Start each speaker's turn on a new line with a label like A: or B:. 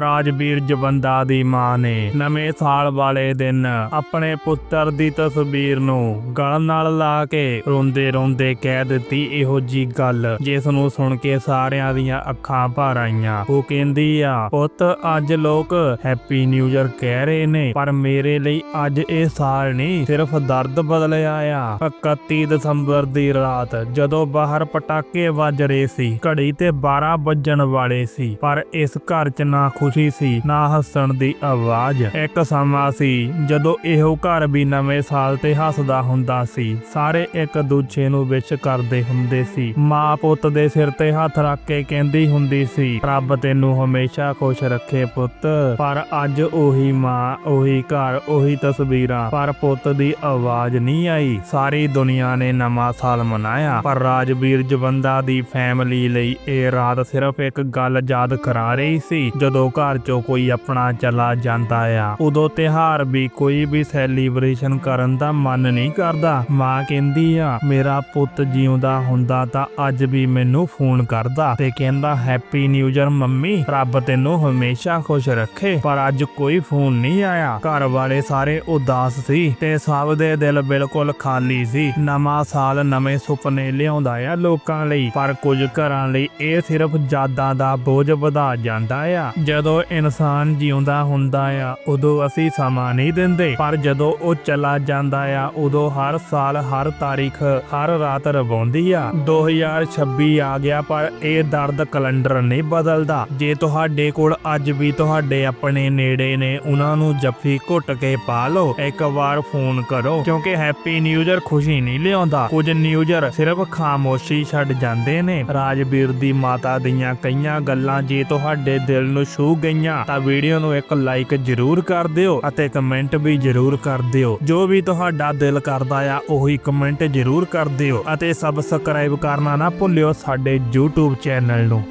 A: ਰਾਜਵੀਰ ਜਵੰਦਾ ਦੀ ਮਾਂ ਨੇ ਨਵੇਂ ਸਾਲ ਵਾਲੇ ਦਿਨ ਆਪਣੇ ਪੁੱਤਰ ਦੀ ਤਸਵੀਰ ਨੂੰ ਗਲ ਨਾਲ ਲਾ ਕੇ ਰੋਂਦੇ ਰੋਂਦੇ ਕਹਿ ਦਿੱਤੀ ਇਹੋ ਜੀ ਗੱਲ, ਜਿਸ ਨੂੰ ਸੁਣ ਕੇ ਸਾਰਿਆਂ ਦੀਆਂ ਅੱਖਾਂ ਭਰ ਆਈਆਂ। ਉਹ ਕਹਿੰਦੀ ਆ, ਪੁੱਤ, ਅੱਜ ਲੋਕ ਹੈਪੀ ਨਿਊ ਇਅਰ ਕਹਿ ਰਹੇ ਨੇ, ਪਰ ਮੇਰੇ ਲਈ ਅੱਜ ਇਹ ਸਾਲ ਨਹੀਂ, ਸਿਰਫ ਦਰਦ ਬਦਲਿਆ ਆ। 31 ਦਸੰਬਰ ਦੀ ਰਾਤ ਜਦੋਂ ਬਾਹਰ ਪਟਾਕੇ ਵੱਜ ਰਹੇ ਸੀ, ਘੜੀ ਤੇ 12 ਵੱਜਣ ਵਾਲੇ ਸੀ, ਪਰ ਇਸ ਘਰ 'ਚ ਨਾ ਖੁਸ਼ੀ ਸੀ, ਨਾ ਹੱਸਣ ਦੀ ਆਵਾਜ਼। ਇੱਕ ਸਮਾਂ ਸੀ ਜਦੋਂ ਇਹੋ ਘਰ ਵੀ ਨਵੇਂ ਸਾਲ ਤੇ ਹੱਸਦਾ ਹੁੰਦਾ ਸੀ। ਸਾਰੇ ਇੱਕ ਦੂਜੇ ਨੂੰ ਵਿਸ਼ ਕਰਦੇ ਹੁੰਦੇ ਸੀ। ਮਾਂ ਪੁੱਤ ਦੇ ਸਿਰ ਤੇ ਹੱਥ ਰੱਖ ਕੇ ਕਹਿੰਦੀ ਹੁੰਦੀ ਸੀ, ਰੱਬ ਤੈਨੂੰ ਹਮੇਸ਼ਾ ਖੁਸ਼ ਰੱਖੇ ਪੁੱਤ। ਪਰ ਅੱਜ ਉਹੀ ਮਾਂ, ਉਹੀ ਘਰ, ਉਹੀ ਤਸਵੀਰਾਂ। ਪਰ ਪੁੱਤ ਦੀ ਆਵਾਜ਼ ਨਹੀਂ ਆਈ। ਸਾਰੀ ਦੁਨੀਆ ਨੇ ਨਵਾਂ ਸਾਲ ਮਨਾਇਆ। ਪਰ ਰਾਜਵੀਰ ਜਵੰਦਾ ਦੀ ਫੈਮਿਲੀ ਲਈ ਇਹ ਰਾਤ ਸਿਰਫ ਇੱਕ ਗੱਲ ਯਾਦ ਕਰਾ ਰਹੀ ਸੀ। ਜਦੋਂ ਘਰ ਚੋਂ ਕੋਈ ਆਪਣਾ ਚਲਾ ਜਾਂਦਾ ਆ। ਉਦੋਂ ਤਿਹਾਰ ਵੀ ਕੋਈ ਵੀ ਸੈਲੀਬ੍ਰੇਸ਼ਨ ਕਰਨ ਦਾ ਮਨ ਨਹੀਂ ਕਰਦਾ। ਮਾਂ ਕਹਿੰਦੀ ਆ, ਮੇਰਾ ਪੁੱਤ ਜਿਉਂਦਾ ਹੁੰਦਾ ਤਾਂ ਅੱਜ ਵੀ ਮੈਨੂੰ ਫੋਨ ਕਰਦਾ ਤੇ ਕਹਿੰਦਾ, ਹੈਪੀ ਨਿਊ ਇਅਰ ਮੰਮੀ, ਰੱਬ ਤੈਨੂੰ ਹਮੇਸ਼ਾ ਖੁਸ਼ ਰੱਖੇ ਪਰ ਅੱਜ ਕੋਈ ਫੋਨ ਨਹੀਂ ਆਇਆ। ਘਰ ਵਾਲੇ ਸਾਰੇ ਉਦਾਸ ਸੀ ਤੇ ਸਭ ਦੇ ਦਿਲ ਬਿਲਕੁਲ ਖਾਲੀ ਸੀ। ਨਵਾਂ ਸਾਲ ਨਵੇਂ ਸੁਪਨੇ ਲਿਆਉਂਦਾ ਆ ਲੋਕਾਂ ਲਈ। ਪਰ ਕੁਝ ਘਰਾਂ ਲਈ ਇਹ ਸਿਰਫ ਯਾਦਾਂ ਦਾ ਬੋਝ ਵਧਾ ਜਾਂਦਾ ਆ। ਜਦੋਂ ਇਨਸਾਨ ਜਿਉਂਦਾ ਹੁੰਦਾ ਆ, ਉਦੋਂ ਅਸੀਂ ਸਮਾਂ ਨਹੀਂ ਦਿੰਦੇ। ਪਰ ਜਦੋਂ ਉਹ ਚਲਾ ਜਾਂਦਾ ਆ, ਉਦੋਂ ਹਰ ਸਾਲ, ਹਰ ਤਾਰੀਖ, ਹਰ ਰਾਤ ਰਵਾਉਂਦੀ ਆ। 2026 ਆ ਗਿਆ, ਪਰ ਇਹ ਦਰਦ ਕੈਲੰਡਰ ਨਹੀਂ ਬਦਲਦਾ। ਜੇ ਤੁਹਾਡੇ ਕੋਲ ਅੱਜ ਵੀ ਤੁਹਾਡੇ ਆਪਣੇ ਨੇੜੇ ਨੇ, ਉਹਨਾਂ ਨੂੰ ਜੱਫੀ ਘੁੱਟ ਕੇ ਪਾ ਲਓ। ਇੱਕ ਵਾਰ ਫੋਨ ਕਰੋ, ਕਿਉਂਕਿ ਹੈਪੀ ਨਿਊ ਇਅਰ ਖੁਸ਼ੀ ਨਹੀਂ ਲਿਆਉਂਦਾ। ਕੁਝ ਨਿਊ ਇਅਰ ਸਿਰਫ ਖਾਮੋਸ਼ੀ ਛੱਡ ਜਾਂਦੇ ਨੇ। ਰਾਜਵੀਰ ਦੀ ਮਾਤਾ ਦੀਆਂ ਕਈਆਂ ਗੱਲਾਂ ਜੇ ਤੁਹਾਡੇ ਦਿਲ ਨੂੰ ਛੂ ਗਈਆਂ ਤਾਂ ਵੀਡੀਓ ਨੂੰ ਇੱਕ ਲਾਈਕ ਜ਼ਰੂਰ ਕਰ ਦਿਓ ਅਤੇ ਕਮੈਂਟ ਵੀ ਜ਼ਰੂਰ ਕਰ ਦਿਓ। ਜੋ ਵੀ ਤੁਹਾਡਾ ਦਿਲ ਕਰਦਾ ਆ, ਉਹੀ ਕਮੈਂਟ ਜ਼ਰੂਰ ਕਰ ਦਿਓ ਅਤੇ ਸਬਸਕ੍ਰਾਈਬ ਕਰਨਾ ਨਾ ਭੁੱਲਿਓ ਸਾਡੇ YouTube ਚੈਨਲ ਨੂੰ।